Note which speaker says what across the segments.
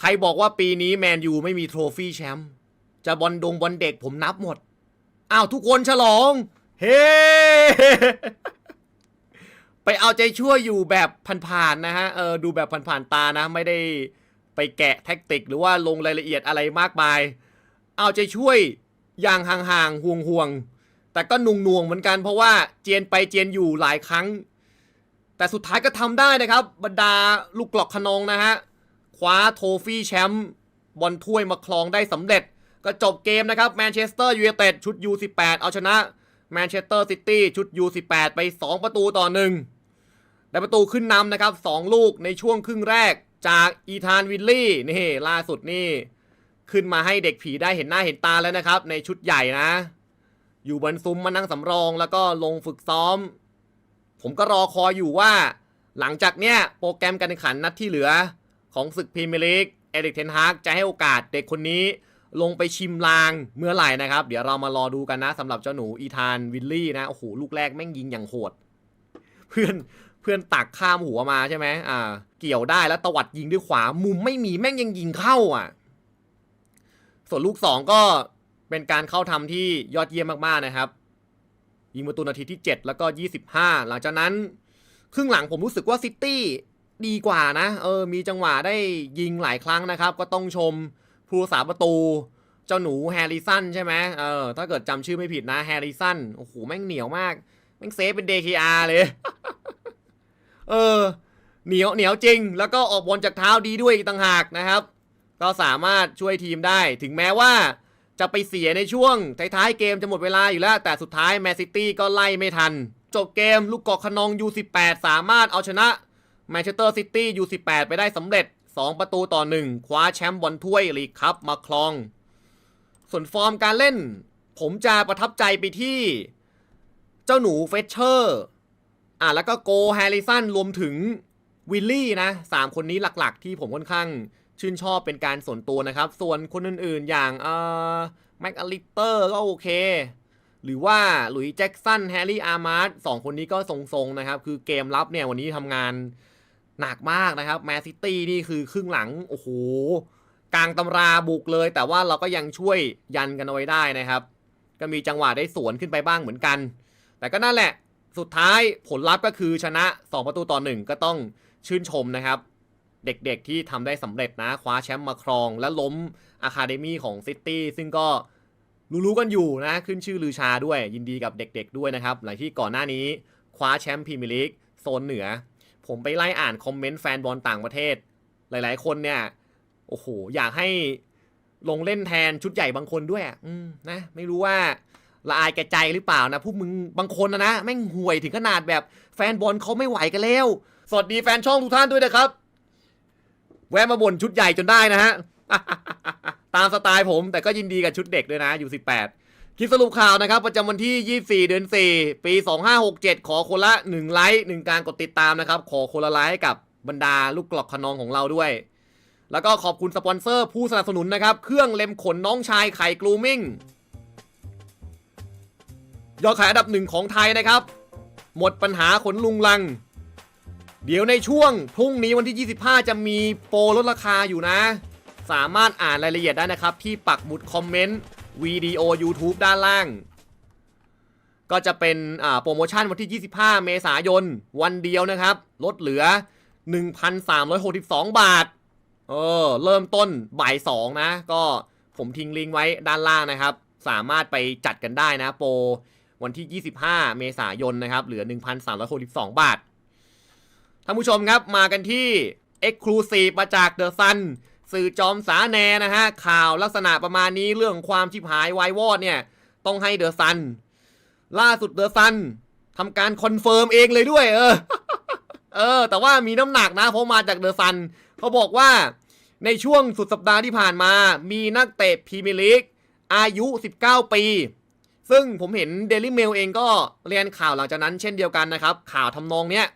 Speaker 1: ใครบอกว่าปีนี้แมนยูไม่มีโทรฟี่แชมป์จะบอลดงบอลเด็กผมนับหมด อ้าวทุกคนฉลอง เฮ้ ไปเอาใจช่วยอยู่แบบผ่านๆนะฮะ เออดูแบบผ่านๆตานะ ไม่ได้ไปแกะแท็กติก หรือว่าลงรายละเอียดอะไรมากมาย เอาใจช่วยอย่างห่างๆห่วงๆ แต่ก็หนุ่งๆเหมือนกันเพราะว่าเจียนไปเจียนอยู่หลายครั้ง แต่สุดท้ายก็ทำได้นะครับ บรรดาลูกกลอกขนองนะฮะ คว้าโทฟี่แชมป์บอลถ้วยมาครองได้สำเร็จ ก็จบเกมนะครับแมนเชสเตอร์ยูไนเต็ดชุด U18 เอาชนะแมนเชสเตอร์ซิตี้ชุด U18 ไป 2 ประตูต่อหนึ่งได้ประตูขึ้นนำนะครับ 2 ลูกในช่วงครึ่งแรกจากอีธานวิลลี่นี่ล่าสุดนี่ ขึ้นมาให้เด็กผีได้เห็นหน้าเห็นตาแล้วนะครับ ในชุดใหญ่นะ อยู่บนซุ้มมานั่งสำรองแล้วก็ลงฝึกซ้อม ผมก็รอคอยอยู่ว่า หลังจากเนี้ยโปรแกรมการแข่งขันนัดที่เหลือ ของศึกพรีเมียร์ลีกเอริกเทนฮากจะให้โอกาสเด็กคนนี้ลงไปชิมลางเมื่อไหร่นะครับ เดี๋ยวเรามารอดูกันนะสำหรับเจ้าหนูอีธานวิลลี่นะโอ้โหลูกแรกแม่งยิงอย่างโหด เพื่อนเพื่อนตักข้ามหัวมาใช่ไหมอ่า เกี่ยวได้แล้วตวัดยิงด้วยขวามุมไม่มีแม่งยังยิงเข้าอะ ส่วนลูกสองก็เป็นการเข้าทำที่ยอดเยี่ยมมากๆนะครับ ยิงประตูนาทีที่ 7 แล้วก็ 25 หลังจากนั้น ครึ่งหลังผมรู้สึกว่าซิตี้ ดีกว่านะ เออ มีจังหวะได้ยิงหลายครั้งนะครับ ก็ต้องชมผู้รักษาประตู เจ้าหนูแฮร์ริสันใช่ไหมเออ ถ้าเกิดจำชื่อไม่ผิดนะแฮร์ริสัน โอ้โห แม่งเหนียวมาก แม่งเซฟเป็น DKR เลย เออ เหนียวเหนียวจริง แล้วก็ออกบอลจากเท้าดีด้วยอีกต่างหากนะครับ ก็สามารถช่วยทีมได้ ถึงแม้ว่าจะไปเสียในช่วงท้ายๆเกมจะหมดเวลาอยู่แล้ว แต่สุดท้ายแมนซิตี้ก็ไล่ไม่ทัน จบเกมลูกกอกขนอง U18 สามารถเอาชนะ แมนเชสเตอร์ซิตี้ U18 ไปได้สำเร็จ 2 ประตูต่อ 1 คว้าแชมป์บอลถ้วยลีกคัพมาครอง ส่วนฟอร์มการเล่น ผมจะประทับใจไปที่ เจ้าหนูเฟเชอร์อะแล้วก็โกแฮร์ริสันรวมถึงวิลลี่นะสามคนนี้หลักๆ ที่ผมค่อนข้างชื่นชอบเป็นการส่วนตัวนะครับ ส่วนคนอื่นๆ อย่างเอ่อแม็กอลิเตอร์ก็โอเค หรือว่าหลุยแจ็กสันแฮร์รี่อาร์มาร์สองคนนี้ก็ทรงๆนะครับ คือเกมรับเนี่ยวันนี้ทำงาน หนักมากนะครับแมนซิตี้นี่คือครึ่งหลัง โอ้โห กลางตำราบุกเลย แต่ว่าเราก็ยังช่วยยันกันเอาไว้ได้นะครับ ก็มีจังหวะได้สวนขึ้นไปบ้างเหมือนกัน แต่ก็นั่นแหละ สุดท้ายผลลัพธ์ก็คือชนะ 2 ประตูต่อ1ก็ต้องชื่นชมนะครับ เด็กๆที่ทำได้สำเร็จนะคว้าแชมป์มาครอง และล้มอะคาเดมี่ของซิตี้ซึ่งก็รู้ๆกันอยู่นะ ขึ้นชื่อลือชาด้วยยินดีกับเด็ก ๆ ด้วยนะครับหลังที่ก่อนหน้านี้คว้าแชมป์พรีเมียร์ลีกโซนเหนือ ผมไปไล่อ่านคอมเมนต์แฟนบอลต่างประเทศ หลาย ๆ คนเนี่ย โอ้โห อยากให้ลงเล่นแทนชุดใหญ่บางคนด้วยอืมนะ ไม่รู้ว่าละอายแก่ใจหรือเปล่านะพวกมึงบางคนนะนะแม่งห่วยถึงขนาดแบบแฟนบอลเขาไม่ไหวกันแล้ว สวัสดีแฟนช่องทุกท่านด้วยนะครับ แวะมาบ่นชุดใหญ่จนได้นะฮะ ตามสไตล์ผมแต่ก็ยินดีกับชุดเด็กด้วยนะอยู่18 คลิปสรุปข่าวนะครับ ประจำวันที่ 24 เดือน 4 ปี 2567 ขอคนละ 1 ไลค์1การกดติดตามนะครับ ขอคนละไลค์ให้กับบรรดาลูกกลอกขนองของเราด้วย แล้วก็ขอบคุณสปอนเซอร์ผู้สนับสนุนนะครับ เครื่องเล็มขนน้องชายไข่กลูมิ่งยอดขายอันดับหนึ่งของไทยนะครับ หมดปัญหาขนลุงลัง เดี๋ยวในช่วงพรุ่งนี้วันที่ 25 จะมีโปรลดราคาอยู่นะ สามารถอ่านรายละเอียดได้นะครับ ที่ปักหมุดคอมเมนต์ วิดีโอ YouTube ด้านล่าง ก็จะเป็นโปรโมชั่นวันที่ 25 เมษายน วันเดียวนะครับ ลดเหลือ 1,362 บาท เออ เริ่มต้นบ่ายสองนะ ก็ผมทิ้งลิงก์ไว้ด้านล่างนะครับ สามารถไปจัดกันได้นะ โปรวันที่ 25 เมษายนนะครับ เหลือ 1,362 บาท ท่านผู้ชมครับ มากันที่ Exclusive มาจาก The Sun สื่อจอมสาแนนะฮะ ข่าวลักษณะประมาณนี้เรื่องความชิบหายวายวอดเนี่ย ต้องให้ The Sun ล่าสุด The Sun ทำการคอนเฟิร์มเองเลยด้วย เออ เออ แต่ว่ามีน้ำหนักนะ เพราะมาจาก The Sun เขาบอกว่าในช่วงสุดสัปดาห์ที่ผ่านมา มีนักเตะพรีเมียร์ลีกอายุ 19 ปี ซึ่งผมเห็น Daily Mail เองก็เรียนข่าวหลังจากนั้นเช่นเดียวกันนะครับ ข่าวทำนองเนี้ย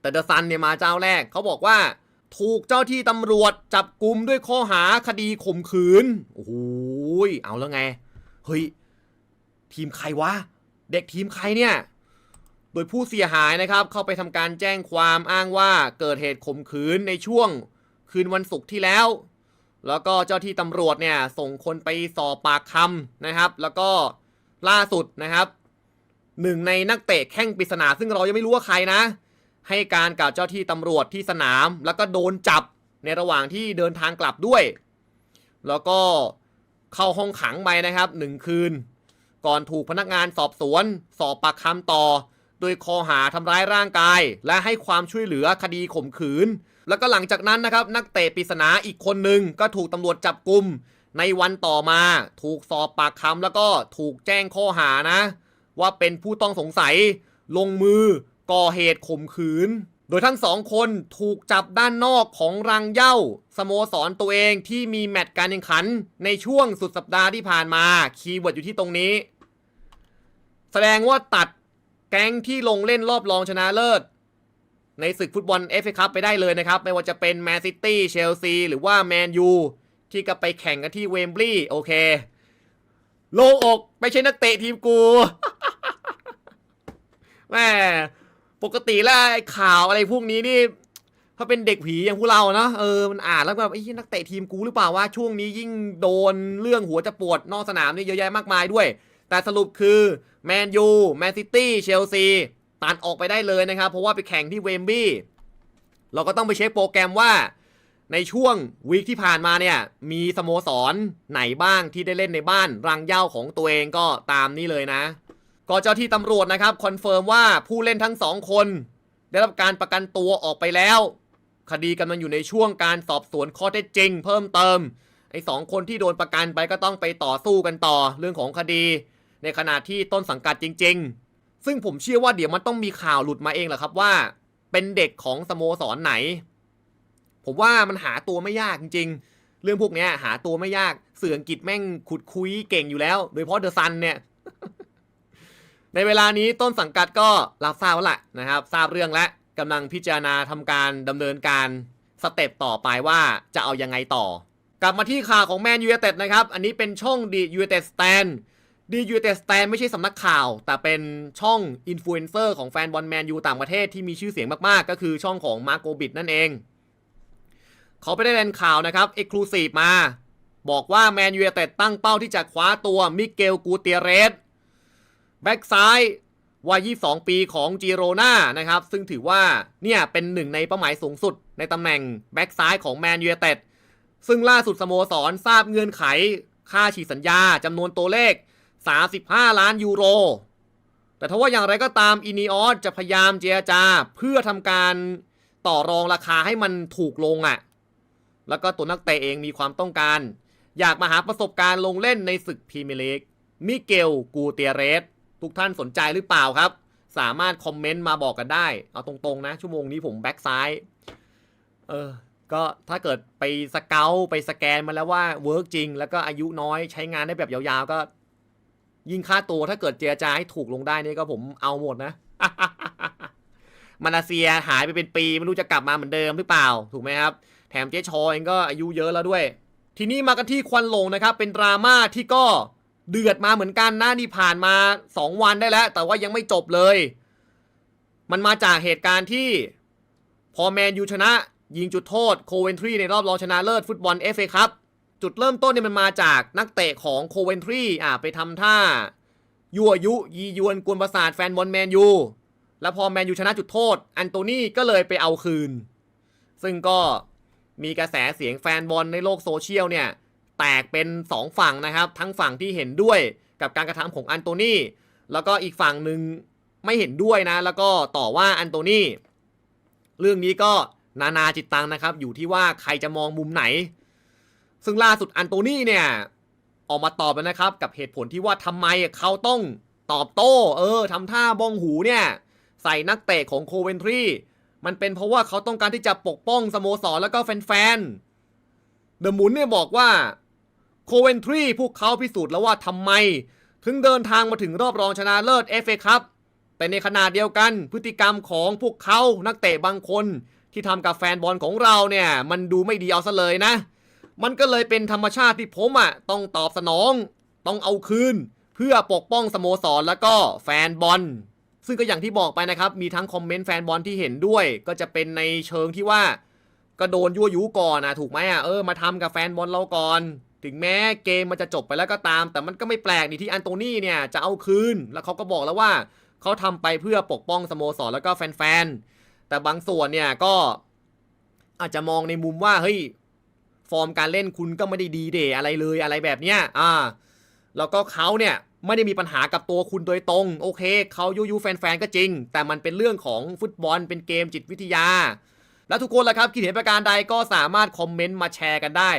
Speaker 1: แต่เดอะซันเนี่ยมาเจ้าแรกเขาบอกว่า ถูกเจ้าที่ตำรวจจับกลุ่มด้วยข้อหาคดีข่มขืน โอ้โหยเอาแล้วไง เฮ้ย ทีมใครวะ เด็กทีมใครเนี่ย โดยผู้เสียหายนะครับ เข้าไปทำการแจ้งความอ้างว่าเกิดเหตุข่มขืนในช่วงคืนวันศุกร์ที่แล้ว แล้วก็เจ้าที่ตำรวจเนี่ย ส่งคนไปสอบปากคำนะครับ แล้วก็ล่าสุดนะครับหนึ่งในนักเตะแข้งปริศนาซึ่งเรายังไม่รู้ว่าใครนะ ให้การกับเจ้าที่ตำรวจที่สนาม แล้วก็โดนจับในระหว่างที่เดินทางกลับด้วย แล้วก็เข้าห้องขังไปนะครับหนึ่งคืน ก่อนถูกพนักงานสอบสวน สอบปากคำต่อ โดยข้อหาทำร้ายร่างกาย และให้ความช่วยเหลือคดีข่มขืน แล้วก็หลังจากนั้นนะครับ นักเตะปริศนาอีกคนหนึ่งก็ถูกตำรวจจับกลุ่มในวันต่อมาถูกสอบปากคำแล้วก็ถูกแจ้งข้อหานะ ว่าเป็นผู้ต้องสงสัยลงมือ ก่อเหตุข่มขืน โดยทั้งสองคนถูกจับด้านนอกของรังเย้าสโมสรตัวเองที่มีแมตช์การแข่งขัน ในช่วงสุดสัปดาห์ที่ผ่านมาคีย์เวิร์ดอยู่ที่ตรงนี้ แสดงว่าตัดแก๊งที่ลงเล่นรอบรองชนะเลิศ ในศึกฟุตบอลเอฟเอคัพไปได้เลยนะครับ ไม่ว่าจะเป็นแมนซิตี้เชลซีหรือว่าแมนยูที่ก็ไปแข่งกันที่เวมบลีย์โอเคโลงอกไม่ใช่นักเตะทีมกูแม่ ปกติแล้วไอ้ข่าวอะไรพวกนี้นี่ถ้าเป็นเด็กผีอย่างพวกเราเนาะเออมันอ่านแล้วแบบไอ้นักเตะทีมกูหรือเปล่าว่าช่วงนี้ยิ่งโดนเรื่องหัวจะปวดนอกสนามนี่เยอะแยะมากมายด้วย แต่สรุปคือแมนยูแมนซิตี้เชลซีตัดออกไปได้เลยนะครับ เพราะว่าไปแข่งที่เวมบลีย์เราก็ต้องไปเช็คโปรแกรมว่า ในช่วงวีคที่ผ่านมาเนี่ย มีสโมสรไหนบ้างที่ได้เล่นในบ้านรังเย้าของตัวเองก็ตามนี้เลยนะ ก็เจ้าที่ตำรวจนะครับคอนเฟิร์มว่าผู้เล่นทั้งสองคน ได้รับการประกันตัวออกไปแล้ว คดีกำลังอยู่ในช่วงการสอบสวนข้อเท็จจริง เพิ่มเติมไอ้สองคนที่โดนประกันไปก็ต้องไปต่อสู้กันต่อเรื่องของคดี ในขณะที่ต้นสังกัดจริง ๆ ซึ่งผมเชื่อว่าเดี๋ยวมันต้องมีข่าวหลุดมาเองแหละครับว่า เป็นเด็กของสโมสรไหน ผมว่ามันหาตัวไม่ยากจริง ๆ เรื่องพวกนี้หาตัวไม่ยากเสื่ออังกฤษแม่งขุดคุยเก่งอยู่แล้ว โดยเฉพาะเดอะซันเนี่ย ในเวลานี้ต้นสังกัดก็รับทราบแล้วล่ะนะครับ ทราบเรื่องแล้วกำลังพิจารณาทำการดำเนินการสเต็ปต่อไปว่าจะเอายังไงต่อ กลับมาที่ข่าวของแมนยู i เต็ดนะครับ อันนี้เป็นช่องดียูเอต็ดสแตนดียูเอต็ดสแตนไม่ใช่สำนักข่าว แต่เป็นช่องอินฟลูเอนเซอร์ของแฟนบอลแมนยูต่างประเทศที่มีชื่อเสียงมากๆ ก็คือช่องของมาร์โกบิดนั่นเอง เขาไปได้แรงข่าวนะครับเอ็กซ์คลูซีฟมา บอกว่าแมนยู i เต็ดตั้งเป้าที่จะคว้าตัวมิเกลกูเตียเรส แบ็กซ้ายวัย 22 ปีของจิโรนานะครับ ซึ่งถือว่าเนี่ยเป็นหนึ่งในเป้าหมายสูงสุดในตำแหน่งแบ็กซ้ายของแมนยูเต็ดซึ่งล่าสุดสโมสรทราบเงื่อนไข ค่าฉีกสัญญาจำนวนตัวเลข 35 ล้านยูโร แต่ถ้าว่าอย่างไรก็ตามอินิออสจะพยายามเจรจาเพื่อทำการต่อรองราคาให้มันถูกลงอะ่ะ แล้วก็ตัวนักเตะเองมีความต้องการ อยากมาหาประสบการณ์ลงเล่นในศึกพรีเมียร์ลีกมิเกลกูเตียเรส ทุกท่านสนใจหรือเปล่าครับ สามารถคอมเมนต์มาบอกกันได้ เอาตรงๆนะ ชั่วโมงนี้ผมแบ็กซ้ายเออก็ถ้าเกิดไปสเกลไปสแกนมาแล้วว่าเวิร์กจริง แล้วก็อายุน้อยใช้งานได้แบบยาวๆ ก็ ยิงค่าตัวถ้าเกิดเจรจาให้ถูกลงได้นี่ก็ผมเอาหมดนะ มาเลเซียหายไปเป็นปี ไม่รู้จะกลับมาเหมือนเดิมหรือเปล่า ถูกไหมครับ แถมเจ๊ชอเองก็อายุเยอะแล้วด้วย ทีนี้มากันที่ควันหลงนะครับ เป็นดราม่าที่ก็ เดือดมาเหมือนกันนะนี่ผ่านมา 2 วันได้แล้ว แต่ว่ายังไม่จบเลย มันมาจากเหตุการณ์ที่พอแมนยูชนะ ยิงจุดโทษโคเวนทรีในรอบรองชนะเลิศฟุตบอลเอฟเอครับจุดเริ่มต้นเนี่ยมันมาจากนักเตะของโคเวนทรีอะไปทำท่า ยั่วยุ ยียวนกวนประสาทแฟนบอลแมนยูแล้วพอแมนยูชนะจุดโทษ อันโตนี่ก็เลยไปเอาคืน ซึ่งก็มีกระแสเสียงแฟนบอลในโลกโซเชียลเนี่ย แตกเป็น 2 ฝั่งนะครับ ทั้งฝั่งที่เห็นด้วยกับการกระทำของอันโตนี่แล้วก็อีกฝั่งหนึ่งไม่เห็นด้วยนะ แล้วก็ต่อว่าอันโตนี่เรื่องนี้ก็นานาจิตตังนะครับ อยู่ที่ว่าใครจะมองมุมไหน ซึ่งล่าสุดอันโตนี่เนี่ยออกมาตอบแล้วนะครับ กับเหตุผลที่ว่าทำไมเขาต้องตอบโต้ เออทำท่าบ้องหูเนี่ย ใส่นักเตะของโคเวนทรีมันเป็นเพราะว่าเขาต้องการที่จะปกป้องสโมสรแล้วก็แฟนๆเดอะมุนเนี่ยบอกว่า โคเวนทรีพวกเขาพิสูจน์แล้วว่าทำไม ถึงเดินทางมาถึงรอบรองชนะเลิศ FA ครับ แต่ในขณะเดียวกันพฤติกรรมของพวกเขานักเตะบางคน ที่ทำกับแฟนบอลของเราเนี่ยมันดูไม่ดีเอาซะเลยนะ มันก็เลยเป็นธรรมชาติที่ผมอะต้องตอบสนอง ต้องเอาคืน เพื่อปกป้องสโมสรแล้วก็แฟนบอลซึ่งก็อย่างที่บอกไปนะครับ มีทั้งคอมเมนต์แฟนบอลที่เห็นด้วย ก็จะเป็นในเชิงที่ว่าก็โดนยั่วยุก่อนนะถูกไหมอะเออมาทำกับแฟนบอลเราก่อน ถึงแม้เกมมันจะจบไปแล้วก็ตาม แต่มันก็ไม่แปลกนี่ที่อันโตนี่เนี่ยจะเอาคืน แล้วเขาก็บอกแล้วว่าเขาทำไปเพื่อปกป้องสโมสรแล้วก็แฟนๆ แต่บางส่วนเนี่ยก็อาจจะมองในมุมว่าเฮ้ยฟอร์มการเล่นคุณก็ไม่ได้ดีเดอะไรเลยอะไรแบบเนี้ยอ่า แล้วก็เขาเนี่ยไม่ได้มีปัญหากับตัวคุณโดยตรง โอเคเขายุยุแฟนๆก็จริง แต่มันเป็นเรื่องของฟุตบอลเป็นเกมจิตวิทยา แล้วทุกคนละครับคิดเห็นประการใดก็สามารถคอมเมนต์มาแชร์กันได้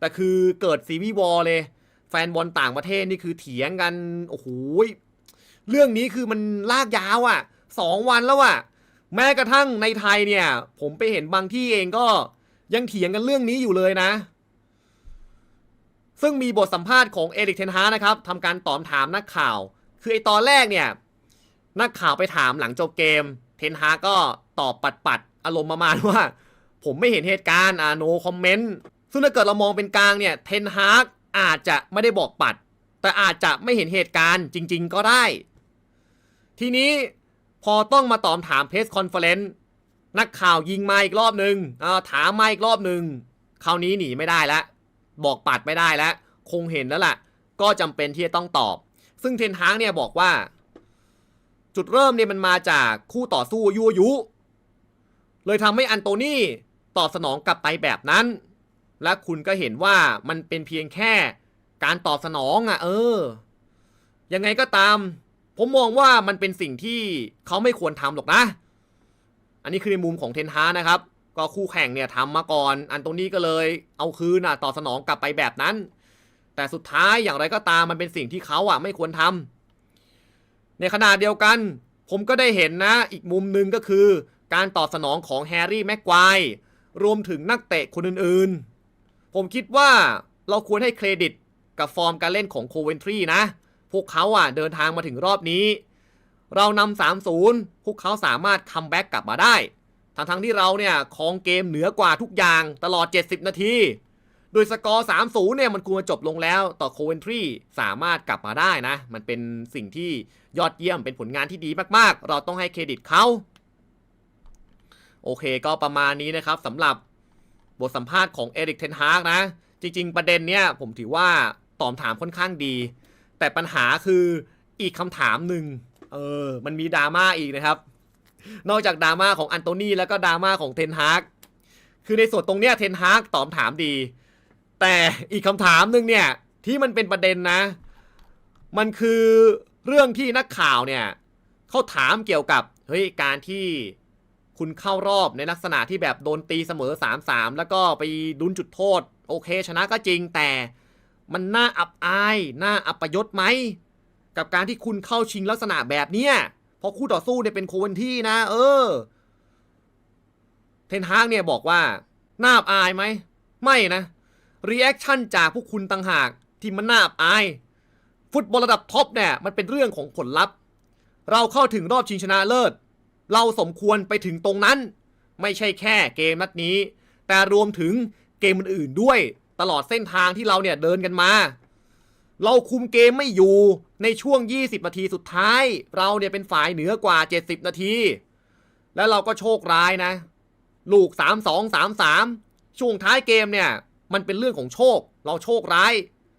Speaker 1: แต่คือเกิดซีวีวอลเลย แฟนบอลต่างประเทศนี่คือเถียงกัน โอ้โหเรื่องนี้คือมันลากยาวอะ่ะสองวันแล้วอะ่ะ แม้กระทั่งในไทยเนี่ย ผมไปเห็นบางที่เองก็ยังเถียงกันเรื่องนี้อยู่เลยนะ ซึ่งมีบทสัมภาษณ์ของเอริกเทนฮาร์นะครับทำการตอบถามนักข่าว คือไอตอนแรกเนี่ย นักข่าวไปถามหลังจบเกม เทนฮาร์ก็ตอบปัดปัดๆอารมณ์ประมาณว่า ผมไม่เห็นเหตุการณ์อ่าโนคอมเมนต์ ซึ่งถ้าเกิดเรามองเป็นกลางเนี่ยเทนฮาร์กอาจจะไม่ได้บอกปัด แต่อาจจะไม่เห็นเหตุการณ์จริง ๆ ก็ได้ ทีนี้พอต้องมาตอบถามเพสคอนเฟอเรนซ์นักข่าวยิงมาอีกรอบหนึ่งาถามมาอีกรอบหนึ่งคราวนี้หนีไม่ได้แล้วบอกปัดไม่ได้แล้วคงเห็นแล้วล่ะ ก็จำเป็นที่จะต้องตอบ ซึ่งเทนฮางเนี่ยบอกว่า จุดเริ่มเนี่ยมันมาจากคู่ต่อสู้ยั่วยุ เลยทำให้อันโตนี่ตอบสนองกลับไปแบบนั้น และคุณก็เห็นว่ามันเป็นเพียงแค่การตอบสนองอะ เออ ยังไงก็ตาม ผมมองว่ามันเป็นสิ่งที่เขาไม่ควรทำหรอกนะ อันนี้คือในมุมของเทนฮานะครับ ก็คู่แข่งเนี่ยทำมาก่อน อันโตนี่ก็เลย เอาคืนอะตอบสนองกลับไปแบบนั้น แต่สุดท้ายอย่างไรก็ตามมันเป็นสิ่งที่เขาอะ ไม่ควรทำในขณะเดียวกัน ผมก็ได้เห็นนะ อีกมุมหนึ่งก็คือ การตอบสนองของแฮร์รี่แม็กควายรวมถึงนักเตะคนอื่นๆ ผมคิดว่าเราควรให้เครดิตกับฟอร์มการเล่นของโคเวนทรีนะ พวกเขาอะเดินทางมาถึงรอบนี้ เรานำ3-0พวกเขาสามารถคัมแบ็กกลับมาได้ ทั้งทั้งที่เราเนี่ยครองเกมเหนือกว่าทุกอย่างตลอด 70 นาที โดยสกอร์3-0เนี่ยมันควรจบลงแล้วต่อโคเวนทรีสามารถกลับมาได้นะ มันเป็นสิ่งที่ยอดเยี่ยมเป็นผลงานที่ดีมากๆ เราต้องให้เครดิตเขาโอเคก็ประมาณนี้นะครับสำหรับ บทสัมภาษณ์ของเอริกเทนฮากนะ จริง ๆ ประเด็นเนี่ยผมถือว่าตอบถามค่อนข้างดี แต่ปัญหาคืออีกคำถามหนึ่งเออมันมีดราม่าอีกนะครับ นอกจากดราม่าของอันโตนี่แล้วก็ดราม่าของเทนฮากคือในส่วนตรงเนี้ยเทนฮากตอบถามดี แต่อีกคำถามหนึ่งเนี่ยที่มันเป็นประเด็นนะ มันคือเรื่องที่นักข่าวเนี่ยเขาถามเกี่ยวกับเฮ้ยการที่ คุณเข้ารอบในลักษณะที่แบบโดนตีเสมอ 3-3 แล้วก็ไปดุนจุดโทษ โอเค ชนะก็จริงแต่มันน่าอับอายน่าอัปยศไหม กับการที่คุณเข้าชิงลักษณะแบบเนี้ยเพราะคู่ต่อสู้เนี่ยเป็นโคเวนที่นะ เออ เทนฮากเนี่ยบอกว่า น่าอับอายไหม ไม่นะรีแอคชั่นจากพวกคุณต่างหาก ที่มันน่าอับอาย ฟุตบอลระดับท็อปเนี่ยมันเป็นเรื่องของผลลัพธ์ เราเข้าถึงรอบชิงชนะเลิศ เราสมควรไปถึงตรงนั้น ไม่ใช่แค่เกมนัดนี้ แต่รวมถึงเกมอื่นๆด้วยตลอดเส้นทางที่เราเนี่ยเดินกันมา เราคุมเกมไม่อยู่ในช่วง 20 นาทีสุดท้าย เราเนี่ยเป็นฝ่ายเหนือกว่า 70 นาที แล้วเราก็โชคร้ายนะ ลูก 3 2 3 3 ช่วงท้ายเกมเนี่ย มันเป็นเรื่องของโชค เราโชคร้าย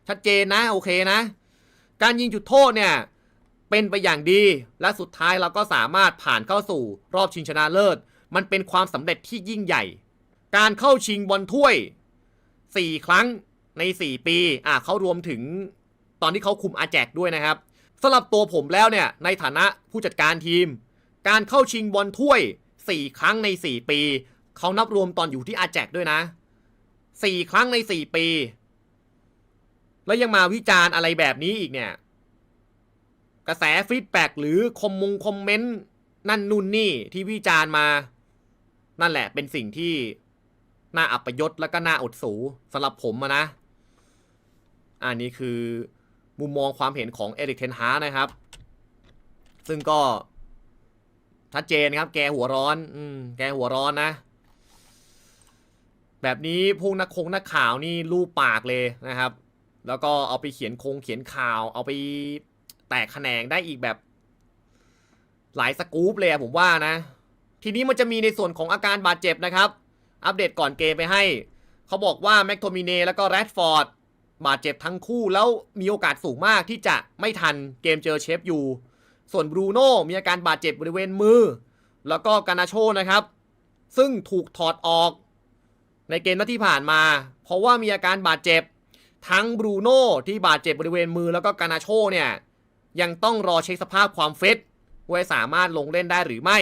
Speaker 1: ชัดเจนนะ โอเคนะ การยิงจุดโทษเนี่ย เป็นไปอย่างดี และสุดท้ายเราก็สามารถผ่านเข้าสู่รอบชิงชนะเลิศ มันเป็นความสำเร็จที่ยิ่งใหญ่ การเข้าชิงบอลถ้วย 4 ครั้งใน 4 ปีอะเขารวมถึงตอนที่เขาคุมอาแจกด้วยนะครับสำหรับตัวผมแล้วเนี่ยในฐานะผู้จัดการทีม การเข้าชิงบอลถ้วย 4 ครั้งใน 4 ปี เขานับรวมตอนอยู่ที่อาแจกด้วยนะ 4 ครั้งใน 4 ปี แล้วยังมาวิจารณ์อะไรแบบนี้อีกเนี่ย ระแสฟีดแบ็กหรือคอมมงคอมเมนต์นั่นนู่นนี่ที่วิจารณ์มา นั่นแหละเป็นสิ่งที่น่าอับยศแล้วก็น่าอดสูสำหรับผมนะ อันนี้คือมุมมองความเห็นของเอริกเทนฮาร์นะครับ ซึ่งก็ชัดเจนครับ แกหัวร้อน อืม แกหัวร้อนนะ แบบนี้พวกนักคงนักข่าวนี่รูปปากเลยนะครับ แล้วก็เอาไปเขียนคงเขียนข่าว เอาไป แตกแขนงได้อีกแบบ หลายสกู๊ปเลยผมว่านะ ทีนี้มันจะมีในส่วนของอาการบาดเจ็บนะครับ อัปเดตก่อนเกมไปให้ เขาบอกว่าแม็กโทมิเนแล้วก็แรดฟอร์ดบาดเจ็บทั้งคู่แล้วมีโอกาสสูงมากที่จะไม่ทันเกมเจอเชฟอยู่ ส่วนบรูโน่มีอาการบาดเจ็บบริเวณมือ แล้วก็กานาโชนะครับ ซึ่งถูกถอดออกในเกมนัดที่ผ่านมา เพราะว่ามีอาการบาดเจ็บ ทั้งบรูโน่ที่บาดเจ็บบริเวณมือแล้วก็กานาโชเนี่ย ยังต้องรอเช็คสภาพความฟิตว่าสามารถลงเล่นได้หรือไม่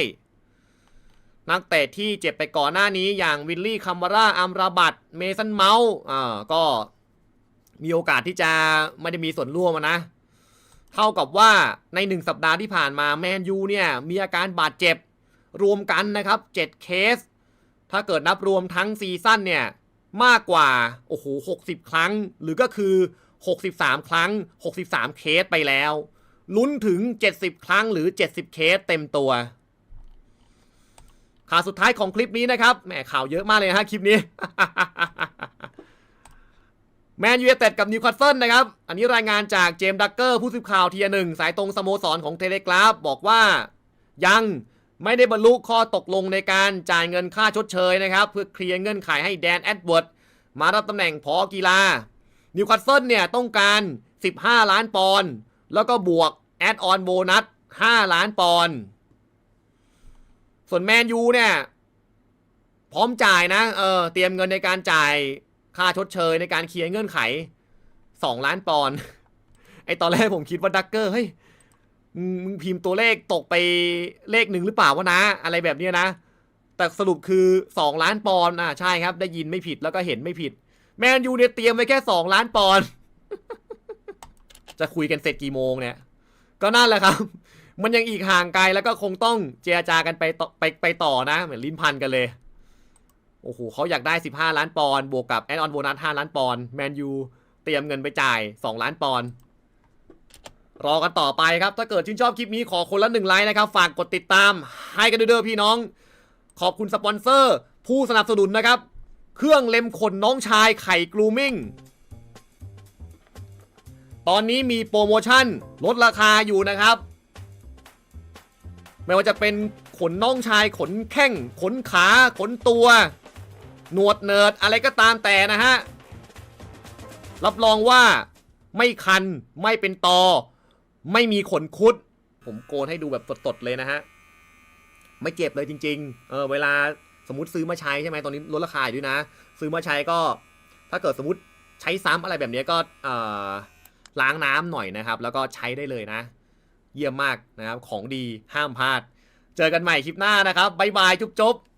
Speaker 1: นักเตะที่เจ็บไปก่อนหน้านี้อย่างวิลลี่คัมบาร่าอัมราบัตเมสันเมาส์อ่าก็มีโอกาสที่จะไม่ได้มีส่วนร่วมนะ เท่ากับว่าในหนึ่งสัปดาห์ที่ผ่านมาแมนยูเนี่ย มีอาการบาดเจ็บรวมกันนะครับ 7 เคส ถ้าเกิดนับรวมทั้งซีซั่นเนี่ย มากกว่า โอ้โห 60 ครั้ง หรือก็คือ 63 ครั้ง 63 เคสไปแล้ว ลุ้นถึง 70 ครั้งหรือ 70 เคสเต็มตัว ข่าวสุดท้ายของคลิปนี้นะครับ แหมข่าวเยอะมากเลยนะฮะคลิปนี้ แมนยูไนเต็ดกับนิวคาสเซิลนะครับ อันนี้รายงานจากเจมส์ดักเกอร์ผู้สื่อข่าวเทียหนึ่งสายตรงสโมสรของเทเลกราฟบอกว่ายังไม่ได้บรรลุข้อตกลงในการจ่ายเงินค่าชดเชยนะครับ เพื่อเคลียร์เงื่อนไขให้แดนแอดเวิร์ดมารับตำแหน่งพอกีฬานิวคาสเซิลเนี่ยต้องการ 15 ล้านปอนด์ แล้วก็บวกแอดออนโบนัส5ล้านปอนด์ส่วนแมนยูเนี่ย พร้อมจ่ายนะเออเตรียมเงินในการจ่ายค่าชดเชยในการเคลียร์เงื่อนไข 2 ล้านปอนด์ไอตอนแรกผมคิดว่าดักเกอร์เฮ้ยมึงพิมพ์ตัวเลขตกไปเลขหนึ่งหรือเปล่าวะนะ อะไรแบบนี้นะ แต่สรุปคือ 2 ล้านปอนด์อะใช่ครับ ได้ยินไม่ผิดแล้วก็เห็นไม่ผิด แมนยูเนี่ยเตรียมไว้แค่ 2 ล้านปอนด์ จะคุยกันเสร็จกี่โมงเนี่ย ก็นั่นแหละครับ มันยังอีกห่างไกลแล้วก็คงต้องเจรจากันไปต่อไปไปต่อนะ เหมือนลิ้นพันกันเลย โอ้โหเขาอยากได้ 15 ล้านปอนด์บวกกับแอดออนโบนัส5ล้านปอนด์แมนยูเตรียมเงินไปจ่าย 2 ล้านปอนด์รอกันต่อไปครับ ถ้าเกิดชื่นชอบคลิปนี้ขอคนละหนึ่งไลค์นะครับ ฝากกดติดตาม ให้กันด้วยเด้อพี่น้อง ขอบคุณสปอนเซอร์ ผู้สนับสนุนนะครับ เครื่องเล็มขนน้องชายไข่กลูมิ่ง ตอนนี้มีโปรโมชั่นลดราคาอยู่นะครับ ไม่ว่าจะเป็นขนน้องชายขนแข้งขนขาขนตัว หนวดเนิร์ดอะไรก็ตามแต่นะฮะ รับรองว่าไม่คันไม่เป็นตอ ไม่มีขนคุด ผมโกนให้ดูแบบสดๆเลยนะฮะ ไม่เจ็บเลยจริง ๆ เออเวลาสมมติซื้อมาใช้ใช่ไหมตอนนี้ลดราคาด้วยนะ ซื้อมาใช้ก็ ถ้าเกิดสมมติใช้ซ้ำอะไรแบบนี้ก็เอ่อ ล้างน้ำหน่อยนะครับ แล้วก็ใช้ได้เลยนะ เยี่ยมมากนะครับ ของดีห้ามพลาด เจอกันใหม่คลิปหน้านะครับบ๊ายบายจุ๊บๆ